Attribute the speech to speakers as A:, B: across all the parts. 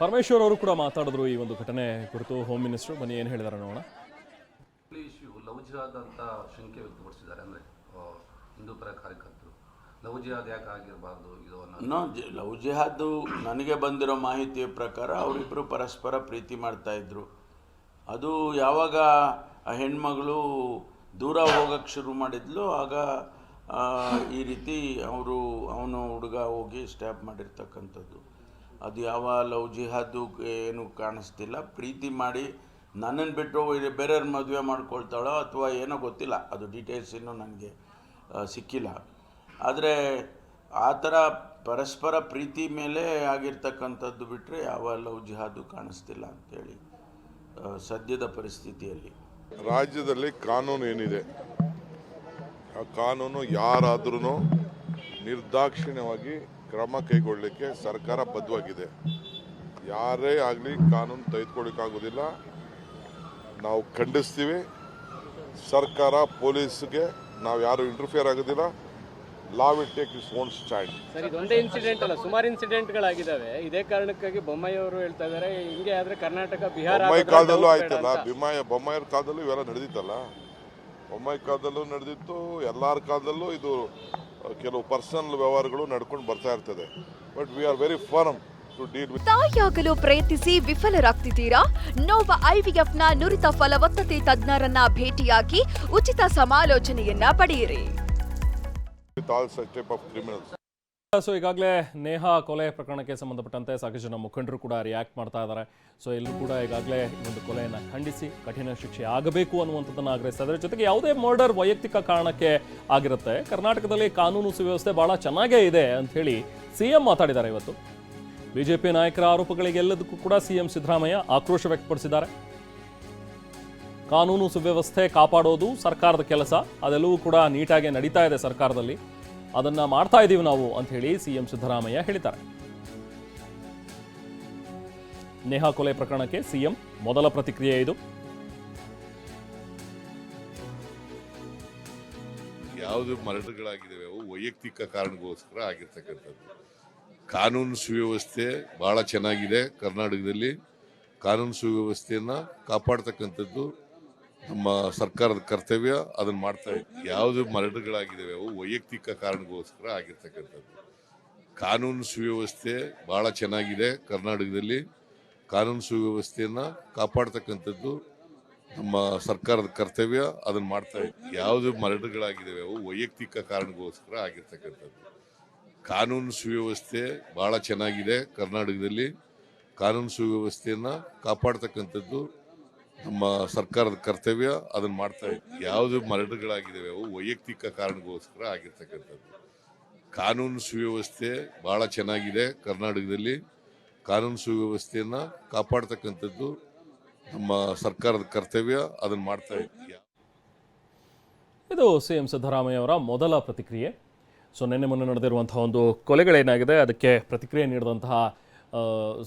A: ಪರಮೇಶ್ವರ್ ಅವರು ಕೂಡ ಮಾತಾಡಿದ್ರು ಈ ಒಂದು ಘಟನೆ ಕುರಿತು ಹೋಮ್ ಮಿನಿಸ್ಟರ್ ಬನ್ನಿ ಏನು ಹೇಳಿದಾರೆ ನೋಡೋಣ.
B: ಜಿಹಾದ್ ಅಂತ ಶಂಕೆ ವ್ಯಕ್ತಪಡಿಸಿದ್ದಾರೆ ಅಂದರೆ ಹಿಂದೂ ಪರ ಕಾರ್ಯಕರ್ತರು. ಲವ್ ಜಿಹಾದ್ ಯಾಕೆ ಆಗಿರಬಾರ್ದು ಇದು ಅನ್ನೋ
C: ಲವ್ ಜಿಹಾದ್ ನನಗೆ ಬಂದಿರೋ ಮಾಹಿತಿಯ ಪ್ರಕಾರ ಅವರಿಬ್ಬರು ಪರಸ್ಪರ ಪ್ರೀತಿ ಮಾಡ್ತಾ ಇದ್ರು. ಅದು ಯಾವಾಗ ಆ ಹೆಣ್ಮಗಳು ದೂರ ಹೋಗಕ್ಕೆ ಶುರು ಮಾಡಿದ್ಲು ಆಗ ಈ ರೀತಿ ಅವರು ಅವನು ಹುಡುಗ ಹೋಗಿ ಸ್ಟ್ಯಾಪ್ ಮಾಡಿರ್ತಕ್ಕಂಥದ್ದು. ಅದು ಯಾವ ಲವ್ ಜಿಹಾದು ಏನು ಕಾಣಿಸ್ತಿಲ್ಲ. ಪ್ರೀತಿ ಮಾಡಿ ನನ್ನನ್ನು ಬಿಟ್ಟು ಬೇರೆಯವ್ರ ಮದುವೆ ಮಾಡ್ಕೊಳ್ತಾಳೋ ಅಥವಾ ಏನೋ ಗೊತ್ತಿಲ್ಲ. ಅದು ಡೀಟೇಲ್ಸ್ ಇನ್ನೂ ನನಗೆ ಸಿಕ್ಕಿಲ್ಲ. ಆದರೆ ಆ ಥರ ಪರಸ್ಪರ ಪ್ರೀತಿ ಮೇಲೆ ಆಗಿರ್ತಕ್ಕಂಥದ್ದು ಬಿಟ್ಟರೆ ಯಾವ ಲವ್ ಜಿಹಾದು ಕಾಣಿಸ್ತಿಲ್ಲ ಅಂತೇಳಿ ಆ, ಸದ್ಯದ ಪರಿಸ್ಥಿತಿಯಲ್ಲಿ.
D: ರಾಜ್ಯದಲ್ಲಿ ಕಾನೂನು ಏನಿದೆ? ಆ ಕಾನೂನು ಯಾರಾದ್ರೂ ನಿರ್ದಾಕ್ಷಿಣ್ಯವಾಗಿ ಕ್ರಮ ಕೈಗೊಳ್ಳಲಿಕ್ಕೆ ಸರ್ಕಾರ ಬದ್ಧವಾಗಿದೆ. ಯಾರೇ ಆಗಲಿ ಕಾನೂನು ತೆಗೆದುಕೊಳ್ಳಿಕ್ಕಾಗೋದಿಲ್ಲ ನಾವು ಖಂಡಿಸ್ತೀವಿ. ಸರ್ಕಾರ ಪೊಲೀಸ್ಗೆ ನಾವು ಯಾರು ಇಂಟರ್ಫಿಯರ್ ಆಗೋದಿಲ್ಲ. Law will take its own stand
E: sir ಇದೊಂದೇ ಇನ್ಸಿಡೆಂಟ್ ಅಲ್ಲ ಸುಮಾರು ಇನ್ಸಿಡೆಂಟ್ಗಳಾಗಿದ್ದಾವೆ ಇದೇ ಕಾರಣಕ್ಕಾಗಿ ಬೊಮ್ಮಾಯಿ ಅವರು ಹೇಳ್ತಾ ಇದಾರೆ ಹಿಂಗೆ ಆದ್ರೆ ಕರ್ನಾಟಕ ಬಿಹಾರ
D: ಬೊಮ್ಮಾಯಿ ಕಾಲದಲ್ಲೂ ಆಯ್ತಲ್ಲ
E: ಬಿಮಾಯ
D: ಬಿಮ್ಮಾಯ ಕಾಲದಲ್ಲೂ ಇವೆಲ್ಲ ನಡೆದಿತ್ತಲ್ಲ? ಬೊಮ್ಮಾಯಿ ಕಾಲದಲ್ಲೂ ನಡೆದಿತ್ತು ಎಲ್ಲರ ಕಾಲದಲ್ಲೂ ಇದು ಕೆಲವು ಪರ್ಸನಲ್ ವ್ಯವಹಾರಗಳು ನಡ್ಕೊಂಡು ಬರ್ತಾ ಇರ್ತದೆ. But we are very firm to deal with
F: ತಾಯಿಯಾಗಲು ಪ್ರಯತ್ನಿಸಿ ವಿಫಲರಾಗ್ತಿದ್ದೀರಾ? ನೋವ ಐವಿಎಫ್ನ ನುರಿತ ಫಲವತ್ತತೆ ತಜ್ಞರನ್ನ ಭೇಟಿಯಾಗಿ ಉಚಿತ ಸಮಾಲೋಚನೆಯನ್ನ ಪಡೆಯಿರಿ.
D: With all such type of criminals
A: so ಈಗಾಗಲೇ ನೇಹಾ ಕೊಲೆ ಪ್ರಕರಣಕ್ಕೆ ಸಂಬಂಧಪಟ್ಟಂತೆ ಸಾಕಷ್ಟು ಜನ ಮುಖಂಡರು ಕೂಡ ರಿಯಾಕ್ಟ್ ಮಾಡ್ತಾ ಇದ್ದಾರೆ. ಸೊ ಎಲ್ಲರೂ ಕೂಡ ಈಗಾಗಲೇ ಒಂದು ಕೊಲೆಯನ್ನು ಖಂಡಿಸಿ ಕಠಿಣ ಶಿಕ್ಷೆ ಆಗಬೇಕು ಅನ್ನುವಂಥದ್ದನ್ನು ಆಗ್ರಹಿಸ್ತಾ ಇದ್ದಾರೆ. ಜೊತೆಗೆ ಯಾವುದೇ ಮರ್ಡರ್ ವೈಯಕ್ತಿಕ ಕಾರಣಕ್ಕೆ ಆಗಿರುತ್ತೆ. ಕರ್ನಾಟಕದಲ್ಲಿ ಕಾನೂನು ಸುವ್ಯವಸ್ಥೆ ಬಹಳ ಚೆನ್ನಾಗೇ ಇದೆ ಅಂತ ಹೇಳಿ ಸಿಎಂ ಮಾತಾಡಿದ್ದಾರೆ ಇವತ್ತು. ಬಿಜೆಪಿ ನಾಯಕರ ಆರೋಪಗಳಿಗೆಲ್ಲದಕ್ಕೂ ಕೂಡ ಸಿಎಂ ಸಿದ್ದರಾಮಯ್ಯ ಆಕ್ರೋಶ ವ್ಯಕ್ತಪಡಿಸಿದ್ದಾರೆ. ಕಾನೂನು ಸುವ್ಯವಸ್ಥೆ ಕಾಪಾಡೋದು ಸರ್ಕಾರದ ಕೆಲಸ. ಅದೆಲ್ಲವೂ ಕೂಡ ನೀಟಾಗಿ ನಡೀತಾ ಇದೆ ಸರ್ಕಾರದಲ್ಲಿ. ಅದನ್ನ ಮಾಡ್ತಾ ಇದ್ದೀವಿ ನಾವು ಅಂತ ಹೇಳಿ ಸಿಎಂ ಸಿದ್ದರಾಮಯ್ಯ ಹೇಳಿದ್ದಾರೆ. ನೇಹಾ ಕೊಲೆ ಪ್ರಕರಣಕ್ಕೆ ಸಿಎಂ ಮೊದಲ ಪ್ರತಿಕ್ರಿಯೆ ಇದು.
G: ಯಾವುದು ಮರಣಗಳಾಗಿದ್ದಾವೆ ಅವು ವೈಯಕ್ತಿಕ ಕಾರಣಕ್ಕೋಸ್ಕರ ಆಗಿರ್ತಕ್ಕಂಥದ್ದು. ಕಾನೂನು ಸುವ್ಯವಸ್ಥೆ ಬಹಳ ಚೆನ್ನಾಗಿದೆ ಕರ್ನಾಟಕದಲ್ಲಿ. ಕಾನೂನು ಸುವ್ಯವಸ್ಥೆಯನ್ನು ಕಾಪಾಡ್ತಕ್ಕಂಥದ್ದು ನಮ್ಮ ಸರ್ಕಾರದ ಕರ್ತವ್ಯ ಅದನ್ನ ಮಾಡ್ತಾ ಯಾವುದೇ ಮರಣಗಳಾಗಿದ್ದಾವೆ ಅವು ವೈಯಕ್ತಿಕ ಕಾರಣಗೋಸ್ಕರ ಆಗಿರ್ತಕ್ಕಂಥದ್ದು. ಕಾನೂನು ಸುವ್ಯವಸ್ಥೆ ಬಹಳ ಚೆನ್ನಾಗಿದೆ ಕರ್ನಾಟಕದಲ್ಲಿ. ಕಾನೂನು ಸುವ್ಯವಸ್ಥೆಯನ್ನ ಕಾಪಾಡ್ತಕ್ಕಂಥದ್ದು ನಮ್ಮ ಸರ್ಕಾರದ ಕರ್ತವ್ಯ, ಅದನ್ನ ಮಾಡ್ತಾ ಯಾವುದೇ ಮರಣಗಳಾಗಿದ್ದಾವೆ ಅವು ವೈಯಕ್ತಿಕ ಕಾರಣಗೋಸ್ಕರ ಆಗಿರ್ತಕ್ಕಂಥದ್ದು. ಕಾನೂನು ಸುವ್ಯವಸ್ಥೆ ಬಹಳ ಚೆನ್ನಾಗಿದೆ ಕರ್ನಾಟಕದಲ್ಲಿ. ಕಾನೂನು ಸುವ್ಯವಸ್ಥೆಯನ್ನ ಕಾಪಾಡ್ತಕ್ಕಂಥದ್ದು ನಮ್ಮ ಸರ್ಕಾರದ ಕರ್ತವ್ಯ ಅದನ್ನು ಮಾಡ್ತಾ ಯಾವುದು ಮರಡುಗಳಾಗಿದ್ದಾವೆ ಅವು ವೈಯಕ್ತಿಕ ಕಾರಣಗೋಸ್ಕರ ಆಗಿರ್ತಕ್ಕಂಥದ್ದು. ಕಾನೂನು ಸುವ್ಯವಸ್ಥೆ ಭಾಳ ಚೆನ್ನಾಗಿದೆ ಕರ್ನಾಟಕದಲ್ಲಿ. ಕಾನೂನು ಸುವ್ಯವಸ್ಥೆಯನ್ನು ಕಾಪಾಡ್ತಕ್ಕಂಥದ್ದು ನಮ್ಮ ಸರ್ಕಾರದ ಕರ್ತವ್ಯ, ಅದನ್ನು ಮಾಡ್ತಾ
A: ಇದು ಸಿಎಂ ಸಿದ್ದರಾಮಯ್ಯ ಅವರ ಮೊದಲ ಪ್ರತಿಕ್ರಿಯೆ. ಸೊ, ನಿನ್ನೆ ಮೊನ್ನೆ ನಡೆದಿರುವಂತಹ ಒಂದು ಕೊಲೆಗಳೇನಾಗಿದೆ, ಅದಕ್ಕೆ ಪ್ರತಿಕ್ರಿಯೆ ನೀಡಿದಂತಹ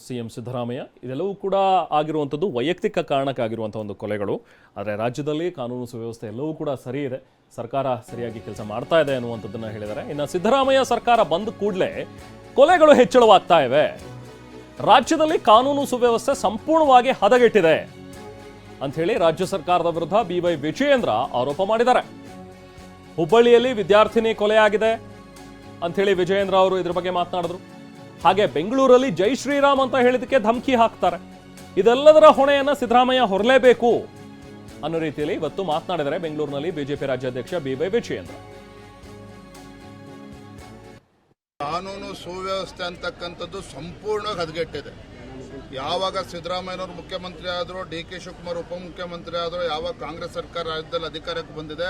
A: ಸಿ ಎಂ ಸಿದ್ದರಾಮಯ್ಯ, ಇದೆಲ್ಲವೂ ಕೂಡ ಆಗಿರುವಂಥದ್ದು ವೈಯಕ್ತಿಕ ಕಾರಣಕ್ಕಾಗಿರುವಂಥ ಒಂದು ಕೊಲೆಗಳು. ಆದರೆ ರಾಜ್ಯದಲ್ಲಿ ಕಾನೂನು ಸುವ್ಯವಸ್ಥೆ ಎಲ್ಲವೂ ಕೂಡ ಸರಿ ಇದೆ. ಸರ್ಕಾರ ಸರಿಯಾಗಿ ಕೆಲಸ ಮಾಡ್ತಾ ಇದೆ ಅನ್ನುವಂಥದ್ದನ್ನು ಹೇಳಿದ್ದಾರೆ. ಇನ್ನು ಸಿದ್ದರಾಮಯ್ಯ ಸರ್ಕಾರ ಬಂದ ಕೂಡಲೇ ಕೊಲೆಗಳು ಹೆಚ್ಚಳವಾಗ್ತಾ ಇವೆ. ರಾಜ್ಯದಲ್ಲಿ ಕಾನೂನು ಸುವ್ಯವಸ್ಥೆ ಸಂಪೂರ್ಣವಾಗಿ ಹದಗೆಟ್ಟಿದೆ ಅಂಥೇಳಿ ರಾಜ್ಯ ಸರ್ಕಾರದ ವಿರುದ್ಧ ಬಿ ವೈ ವಿಜಯೇಂದ್ರ ಆರೋಪ ಮಾಡಿದ್ದಾರೆ. ಹುಬ್ಬಳ್ಳಿಯಲ್ಲಿ ವಿದ್ಯಾರ್ಥಿನಿ ಕೊಲೆಯಾಗಿದೆ ಅಂಥೇಳಿ ವಿಜಯೇಂದ್ರ ಅವರು ಇದ್ರ ಬಗ್ಗೆ ಮಾತನಾಡಿದ್ರು. ಹಾಗೆ ಬೆಂಗಳೂರಲ್ಲಿ ಜೈ ಶ್ರೀರಾಮ್ ಅಂತ ಹೇಳಿದಕ್ಕೆ ಧಮಕಿ ಹಾಕ್ತಾರೆ. ಇದೆಲ್ಲದರ ಹೊಣೆಯನ್ನ ಸಿದ್ದರಾಮಯ್ಯ ಹೊರಲೇಬೇಕು ಅನ್ನೋ ರೀತಿಯಲ್ಲಿ ಇವತ್ತು ಮಾತನಾಡಿದರೆ ಬೆಂಗಳೂರಿನಲ್ಲಿ ಬಿಜೆಪಿ ರಾಜ್ಯಾಧ್ಯಕ್ಷ ಬಿ ವೈ ವಿಜಯೇಂದ್ರ.
H: ಕಾನೂನು ಸುವ್ಯವಸ್ಥೆ ಅಂತಕ್ಕಂಥದ್ದು ಸಂಪೂರ್ಣ ಹದಗೆಟ್ಟಿದೆ ಯಾವಾಗ ಸಿದ್ದರಾಮಯ್ಯನವರು ಮುಖ್ಯಮಂತ್ರಿ ಆದರು, ಡಿ ಕೆ ಶಿವಕುಮಾರ್ ಉಪಮುಖ್ಯಮಂತ್ರಿ ಆದರು, ಯಾವಾಗ ಕಾಂಗ್ರೆಸ್ ಸರ್ಕಾರ ರಾಜ್ಯದಲ್ಲಿ ಅಧಿಕಾರಕ್ಕೆ ಬಂದಿದೆ,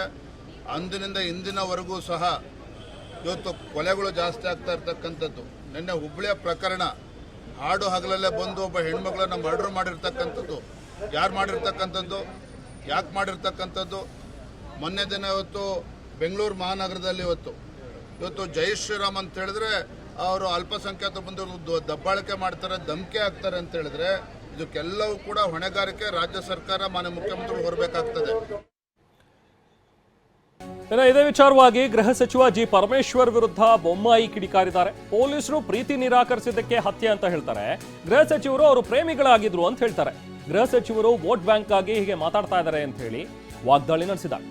H: ಅಂದಿನಿಂದ ಇಂದಿನವರೆಗೂ ಸಹ ಇವತ್ತು ಕೊಲೆಗಳು ಜಾಸ್ತಿ ಆಗ್ತಾ ಇರ್ತಕ್ಕಂಥದ್ದು. ನಿನ್ನೆ ಹುಬ್ಬಳ್ಳಿಯ ಪ್ರಕರಣ ಹಾಡು ಹಗಲಲ್ಲೇ ಬಂದು ಒಬ್ಬ ಹೆಣ್ಮಗಳನ್ನ ಮರ್ಡರ್ ಮಾಡಿರ್ತಕ್ಕಂಥದ್ದು. ಯಾರು ಮಾಡಿರ್ತಕ್ಕಂಥದ್ದು? ಯಾಕೆ ಮಾಡಿರ್ತಕ್ಕಂಥದ್ದು? ಮೊನ್ನೆ ದಿನ ಇವತ್ತು ಬೆಂಗಳೂರು ಮಹಾನಗರದಲ್ಲಿ ಇವತ್ತು. ಇವತ್ತು ಜೈ ಶ್ರೀರಾಮ್ ಅಂತ ಹೇಳಿದ್ರೆ ಅವರು ಅಲ್ಪಸಂಖ್ಯಾತ ಬಂದು ದಬ್ಬಾಳಿಕೆ ಮಾಡ್ತಾರೆ, ಧಮಕಿ ಆಗ್ತಾರೆ ಅಂತ ಹೇಳಿದ್ರೆ ಇದಕ್ಕೆಲ್ಲವೂ ಕೂಡ ಹೊಣೆಗಾರಿಕೆ ರಾಜ್ಯ ಸರ್ಕಾರ, ಮಾನ್ಯ ಮುಖ್ಯಮಂತ್ರಿಗಳು ಹೊರಬೇಕಾಗ್ತದೆ.
A: ಇನ್ನು ಇದೇ ವಿಚಾರವಾಗಿ ಗೃಹ ಸಚಿವ ಜಿ ಪರಮೇಶ್ವರ್ ವಿರುದ್ಧ ಬೊಮ್ಮಾಯಿ ಕಿಡಿಕಾರಿದ್ದಾರೆ. ಪೊಲೀಸರು ಪ್ರೀತಿ ನಿರಾಕರಿಸಿದ್ದಕ್ಕೆ ಹತ್ಯೆ ಅಂತ ಹೇಳ್ತಾರೆ. ಗೃಹ ಸಚಿವರು ಅವರು ಪ್ರೇಮಿಗಳಾಗಿದ್ರು ಅಂತ ಹೇಳ್ತಾರೆ. ಗೃಹ ಸಚಿವರು ವೋಟ್ ಬ್ಯಾಂಕ್ ಆಗಿ ಹೀಗೆ ಮಾತಾಡ್ತಾ ಇದ್ದಾರೆ ಅಂತ ಹೇಳಿ ವಾಗ್ದಾಳಿ ನಡೆಸಿದ್ದಾರೆ.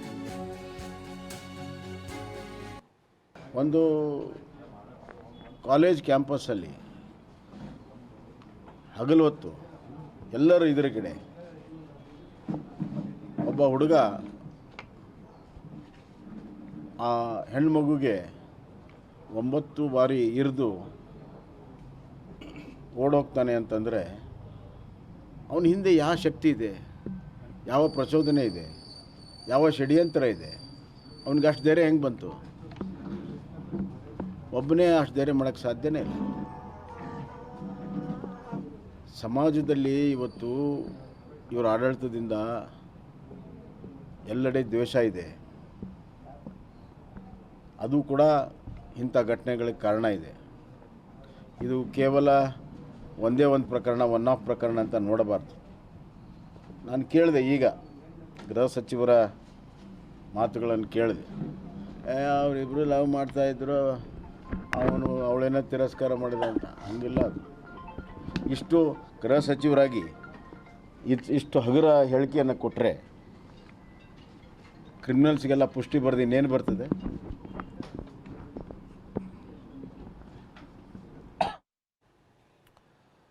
I: ಒಂದು ಕಾಲೇಜ್ ಕ್ಯಾಂಪಸ್ಸಲ್ಲಿ ಹಗಲು ಹೊತ್ತು ಎಲ್ಲರೂ ಇದರ ಕಡೆ ಒಬ್ಬ ಹುಡುಗ ಆ ಹೆಣ್ಮಗುಗೆ ಒಂಬತ್ತು ಬಾರಿ ಇರಿದು ಓಡೋಗ್ತಾನೆ ಅಂತಂದರೆ ಅವನ ಹಿಂದೆ ಯಾವ ಶಕ್ತಿ ಇದೆ? ಯಾವ ಪ್ರಚೋದನೆ ಇದೆ? ಯಾವ ಷಡ್ಯಂತ್ರ ಇದೆ? ಅವನಿಗೆ ಅಷ್ಟು ಧೈರ್ಯ ಹೆಂಗೆ ಬಂತು? ಒಬ್ಬನೇ ಅಷ್ಟು ಧೈರ್ಯ ಮಾಡೋಕ್ಕೆ ಸಾಧ್ಯನೇ ಇಲ್ಲ. ಸಮಾಜದಲ್ಲಿ ಇವತ್ತು ಇವರ ಆಡಳಿತದಿಂದ ಎಲ್ಲೆಡೆ ದ್ವೇಷ ಇದೆ. ಅದು ಕೂಡ ಇಂಥ ಘಟನೆಗಳಿಗೆ ಕಾರಣ ಇದೆ. ಇದು ಕೇವಲ ಒಂದೇ ಒಂದು ಪ್ರಕರಣ ಒನ್ ಆಫ್ ಪ್ರಕರಣ ಅಂತ ನೋಡಬಾರ್ದು. ನಾನು ಕೇಳಿದೆ ಈಗ, ಗೃಹ ಸಚಿವರ ಮಾತುಗಳನ್ನು ಕೇಳಿದೆ. ಅವರಿಬ್ಬರು ಲವ್ ಮಾಡ್ತಾಯಿದ್ರು ಅವನು ಅವಳೇನೋ ತಿರಸ್ಕಾರ ಮಾಡಿದ ಅಂತ. ಹಂಗಿಲ್ಲ ಅದು. ಇಷ್ಟು ಗೃಹ ಸಚಿವರಾಗಿ ಇಷ್ಟು ಹಗುರ ಹೇಳಿಕೆಯನ್ನು ಕೊಟ್ಟರೆ ಕ್ರಿಮಿನಲ್ಸ್ಗೆಲ್ಲ ಪುಷ್ಟಿ ಬರೆದು ಇನ್ನೇನು ಬರ್ತದೆ?